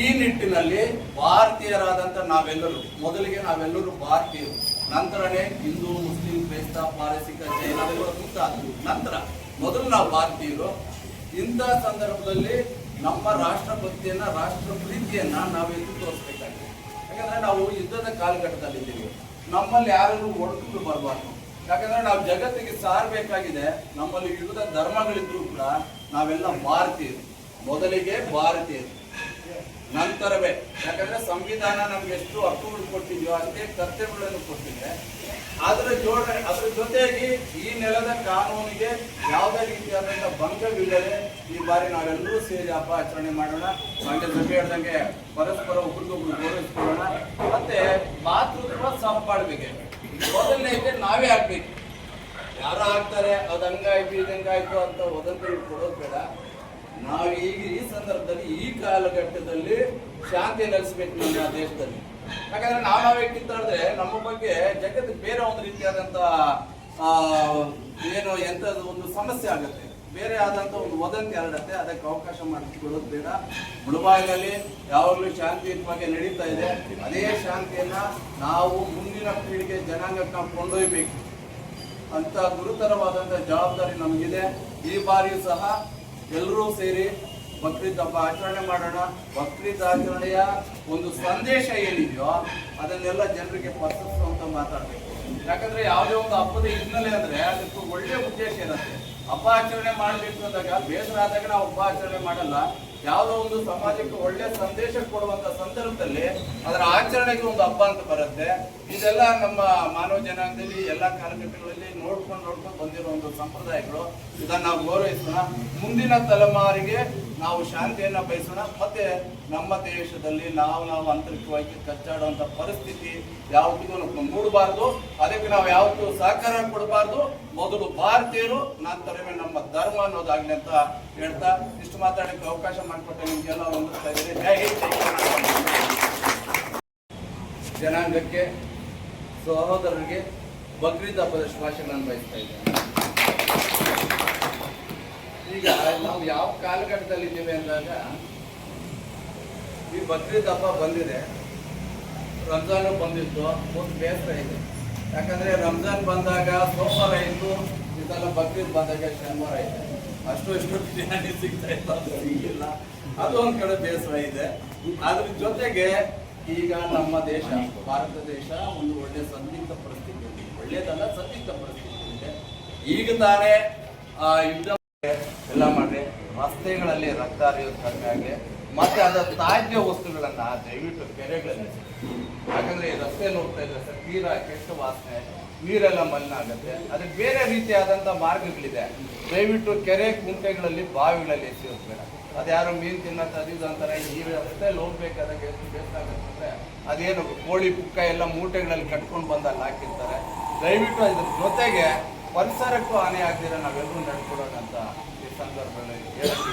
ಈ ನಿಟ್ಟಿನಲ್ಲಿ ಭಾರತೀಯರಾದಂಥ ನಾವೆಲ್ಲರೂ, ಮೊದಲಿಗೆ ನಾವೆಲ್ಲರೂ ಭಾರತೀಯರು. ನಂತರನೇ ಹಿಂದೂ, ಮುಸ್ಲಿಂ, ಕ್ರೈಸ್ತ, ಪಾರಸಿಕ, ಜೈನ ಮುಂತಾದವು ನಂತರ ಮೊದಲು ನಾವು ಭಾರತೀಯರು. ಇಂಥ ಸಂದರ್ಭದಲ್ಲಿ ನಮ್ಮ ರಾಷ್ಟ್ರಭಕ್ತಿಯನ್ನ ರಾಷ್ಟ್ರ ಪ್ರೀತಿಯನ್ನ ನಾವು ಎದ್ದು ತೋರಿಸ್ಬೇಕಾಗಿದೆ. ಯಾಕಂದ್ರೆ ನಾವು ಯುದ್ಧದ ಕಾಲಘಟ್ಟದಲ್ಲಿದ್ದೀವಿ ನಮ್ಮಲ್ಲಿ ಯಾರು ಒಡಕು ಬರಬಾರ್ದು. ಯಾಕಂದರೆ ನಾವು ಜಗತ್ತಿಗೆ ಸಾರಬೇಕಾಗಿದೆ. ನಮ್ಮಲ್ಲಿ ವಿವಿಧ ಧರ್ಮಗಳಿದ್ರು ಕೂಡ ನಾವೆಲ್ಲ ಭಾರತೀಯರು. ಮೊದಲಿಗೆ ಭಾರತೀಯರು. ನಂತರವೇ. ಯಾಕಂದ್ರೆ ಸಂವಿಧಾನ ನಮ್ಗೆ ಎಷ್ಟು ಹಕ್ಕುಗಳು ಕೊಟ್ಟಿದೆಯೋ ಅಷ್ಟೇ ಕರ್ತವ್ಯಗಳನ್ನು ಕೊಟ್ಟಿದೆ. ಅದರ ಜೋಡ, ಅದರ ಜೊತೆಗೆ ಈ ನೆಲದ ಕಾನೂನಿಗೆ ಯಾವುದೇ ರೀತಿಯಾದಂಥ ಭಂಗವಿಲ್ಲದೆ ಈ ಬಾರಿ ನಾವೆಲ್ಲರೂ ಸೇರಿ ಹಬ್ಬ ಆಚರಣೆ ಮಾಡೋಣ. ಸಂಘ ಸಭೆ ಹೇಳ್ದಂಗೆ ಪರಸ್ಪರ ಒಬ್ರಿಗೊಬ್ರು ಗೌರವಿಸ್ಕೊಳ್ಳೋಣ ಮತ್ತೆ ಮಾತೃತ್ವ ಸಹಬಾಳ್ವಿಗೆ ಮೊದಲನೇ ನಾವೇ ಹಾಕ್ಬೇಕು ಯಾರು ಆಗ್ತಾರೆ? ಅದು ಹಂಗಾಯ್ತು ಇದಂಗಾಯ್ತು ಅಂತ ವದಂತಿ ಕೊಡೋದು ಬೇಡ. ನಾವು ಈಗ ಈ ಸಂದರ್ಭದಲ್ಲಿ ಈ ಕಾಲಘಟ್ಟದಲ್ಲಿ ಶಾಂತಿ ನೆಲೆಸಬೇಕು ನಮ್ಮ ದೇಶದಲ್ಲಿ. ಯಾಕಂದ್ರೆ ನಾವು ನಾವೇ ಕಿತ್ತಾಡಿದ್ರೆ ನಮ್ಮ ಬಗ್ಗೆ ಜಗತ್ತಿಗೆ ಬೇರೆ ಒಂದು ರೀತಿಯಾದಂತ ಏನು ಎಂತ ಒಂದು ಸಮಸ್ಯೆ ಆಗುತ್ತೆ. ಬೇರೆ ಆದಂತ ಒಂದು ವದಂತಿ ಹರಡತ್ತೆ. ಅದಕ್ಕೆ ಅವಕಾಶ ಮಾಡಿಕೊಡೋದು ಬೇಡ. ಮುಳುಬಾಗಿಲಲ್ಲಿ ಯಾವಾಗಲೂ ಬಗ್ಗೆ ನಡೀತಾ ಇದೆ. ಅದೇ ಶಾಂತಿಯನ್ನ ನಾವು ಮುಂದಿನ ಪೀಳಿಗೆ ಜನಾಂಗಕ್ಕೆ ನಾವು ಕೊಂಡೊಯ್ಬೇಕು. ಅಂತ ಗುರುತರವಾದಂಥ ಜವಾಬ್ದಾರಿ ನಮಗಿದೆ. ಈ ಬಾರಿಯೂ ಸಹ ಎಲ್ಲರೂ ಸೇರಿ ಬಕ್ರೀದ್ ಹಬ್ಬ ಆಚರಣೆ ಮಾಡೋಣ. ಬಕ್ರೀದ್ ಆಚರಣೆಯ ಒಂದು ಸಂದೇಶ ಏನಿದೆಯೋ ಅದನ್ನೆಲ್ಲ ಜನರಿಗೆ ಪಸರಿಸುವಂತ ಮಾತಾಡಬೇಕು. ಯಾಕಂದ್ರೆ ಯಾವುದೇ ಒಂದು ಹಬ್ಬದ ಹಿನ್ನೆಲೆ ಅಂದ್ರೆ ಅದಕ್ಕೆ ಒಳ್ಳೆ ಉದ್ದೇಶ ಇರುತ್ತೆ. ಹಬ್ಬ ಆಚರಣೆ ಮಾಡಬೇಕು ಅಂದಾಗ ಬೇಸರ ಆದಾಗ ನಾವು ಹಬ್ಬ ಆಚರಣೆ ಮಾಡಲ್ಲ. ಯಾವುದೋ ಒಂದು ಸಮಾಜಕ್ಕೆ ಒಳ್ಳೆ ಸಂದೇಶ ಕೊಡುವಂತ ಸಂದರ್ಭದಲ್ಲಿ ಅದರ ಆಚರಣೆಗೆ ಒಂದು ಹಬ್ಬ ಅಂತ ಬರುತ್ತೆ. ಇದೆಲ್ಲ ನಮ್ಮ ಮಾನವ ಜನಾಂಗದಲ್ಲಿ, ಎಲ್ಲ ಕಾರ್ಯಕ್ರಮಗಳಲ್ಲಿ ನೋಡ್ಕೊಂಡು ನೋಡ್ಕೊಂಡು ಬಂದಿರೋ ಒಂದು ಸಂಪ್ರದಾಯಗಳು. ಇದನ್ನ ನಾವು ಗೌರವಿಸೋಣ. ಮುಂದಿನ ತಲೆಮಾರಿಗೆ ನಾವು ಶಾಂತಿಯನ್ನ ಬಯಸೋಣ. ಮತ್ತೆ ನಮ್ಮ ದೇಶದಲ್ಲಿ ನಾವು ನಾವು ಆಂತರಿಕವಾಗಿ ಕಚ್ಚಾಡುವಂತ ಪರಿಸ್ಥಿತಿ ಯಾವತ್ತಿಗೂ ಮೂಡಬಾರ್ದು. ಅದಕ್ಕೆ ನಾವು ಯಾವತ್ತೂ ಸಹಕಾರ ಕೊಡಬಾರ್ದು. ಮೊದಲು ಭಾರತೀಯರು ನಂತರವೇ ನಮ್ಮ ಧರ್ಮ ಅನ್ನೋದಾಗ್ಲಿ ಅಂತ ಹೇಳ್ತಾ ಇಷ್ಟು ಮಾತಾಡಕ್ಕೆ ಅವಕಾಶ ಮಾಡಿಕೊಟ್ಟೆ ನಿಮ್ಗೆಲ್ಲ ಹೊಂದಿಸ್ತಾ ಇದ್ದೀನಿ. ಜೈ ಜನಾಂಗಕ್ಕೆ, ಸಹೋದರರಿಗೆ ಬಕ್ರೀದ್ ಹಬ್ಬದ ಶುಭಾಶಯಗಳನ್ನು ಬಯಸ್ತಾ ಇದ್ದೇನೆ. ಈಗ ನಾವು ಯಾವ ಕಾಲಘಟ್ಟದಲ್ಲಿ ಇದ್ದೇವೆ ಅಂದಾಗ ಈ ಬಕ್ರೀದ್ ಹಬ್ಬ ಬಂದಿದೆ. ರಂಜಾನ್ ಬಂದಿತ್ತು, ಒಂದು ಬೇಸರ ಇದೆ. ಯಾಕಂದ್ರೆ ರಂಜಾನ್ ಬಂದಾಗ ಸೋಮವಾರ ಇತ್ತು, ಇದೆಲ್ಲ ಬಕ್ರೀದ್ ಬಂದಾಗ ಶನಿವಾರ ಇದೆ. ಅಷ್ಟು ಇಷ್ಟು ಬಿರಿಯಾನಿ ಸಿಗ್ತಾ ಇತ್ತು ಈಗಿಲ್ಲ ಅದು ಕಡೆ ಬೇಸರ ಇದೆ. ಅದ್ರ ಜೊತೆಗೆ ಈಗ ನಮ್ಮ ದೇಶ, ಭಾರತ ದೇಶ ಒಂದು ಒಳ್ಳೆ ಸಂದಿಗ್ಧ ಪರಿಸ್ಥಿತಿ ಇದೆ. ಒಳ್ಳೇದಲ್ಲ ಸಂದಿಗ್ಧ ಪರಿಸ್ಥಿತಿ ಇದೆ. ಈಗ ತಾನೇ, ಆ, ಯುದ್ಧ ಎಲ್ಲ ಮಾಡ್ರಿ. ರಸ್ತೆಗಳಲ್ಲಿ ರಕ್ತ ಹರಿಯೋದು ಕಡಿಮೆ ಆಗಲಿ ಮತ್ತೆ ಅದರ ತಾಜ್ಯ ವಸ್ತುಗಳನ್ನ ದಯವಿಟ್ಟು ಕೆರೆಗಳಲ್ಲಿ. ಯಾಕಂದ್ರೆ ಈ ರಸ್ತೆ ನೋಡ್ತಾ ಇದ್ರೆ ಸರ್, ತೀರಾ ಕೆಟ್ಟ ವಾಸನೆ, ನೀರೆಲ್ಲ ಮಲಿನ ಆಗುತ್ತೆ ಅದಕ್ಕೆ ಬೇರೆ ರೀತಿಯಾದಂಥ ಮಾರ್ಗಗಳಿದೆ. ದಯವಿಟ್ಟು ಕೆರೆ ಕುಂಟೆಗಳಲ್ಲಿ ಬಾವಿಗಳಲ್ಲಿ ಎಸೆಯೋದು ಬೇಡ ಅದ್ಯಾರೋ ಮೀನು ತಿನ್ನೋದು, ಅದು ಅಂತಾರೆ. ಈ ರಸ್ತೆಯಲ್ಲಿ ಹೋಗ್ಬೇಕಾದಾಗ ಎಷ್ಟು ಬೇಸರ ಆಗುತ್ತೆ ಅಂದ್ರೆ ಅದೇನು ಕೋಳಿ ಪುಕ್ಕ ಎಲ್ಲ ಮೂಟೆಗಳಲ್ಲಿ ಕಟ್ಕೊಂಡು ಬಂದಲ್ಲಿ ಹಾಕಿರ್ತಾರೆ ದಯವಿಟ್ಟು ಅದ್ರ ಜೊತೆಗೆ ಪರಿಸರಕ್ಕೂ ಹಾನಿ ಆಗದಿರ ನಾವೆಲ್ಲರೂ ನಡ್ಕೊಡೋದಂತ ಈ ಸಂದರ್ಭದಲ್ಲಿ ಹೇಳಕ್ಕೆ.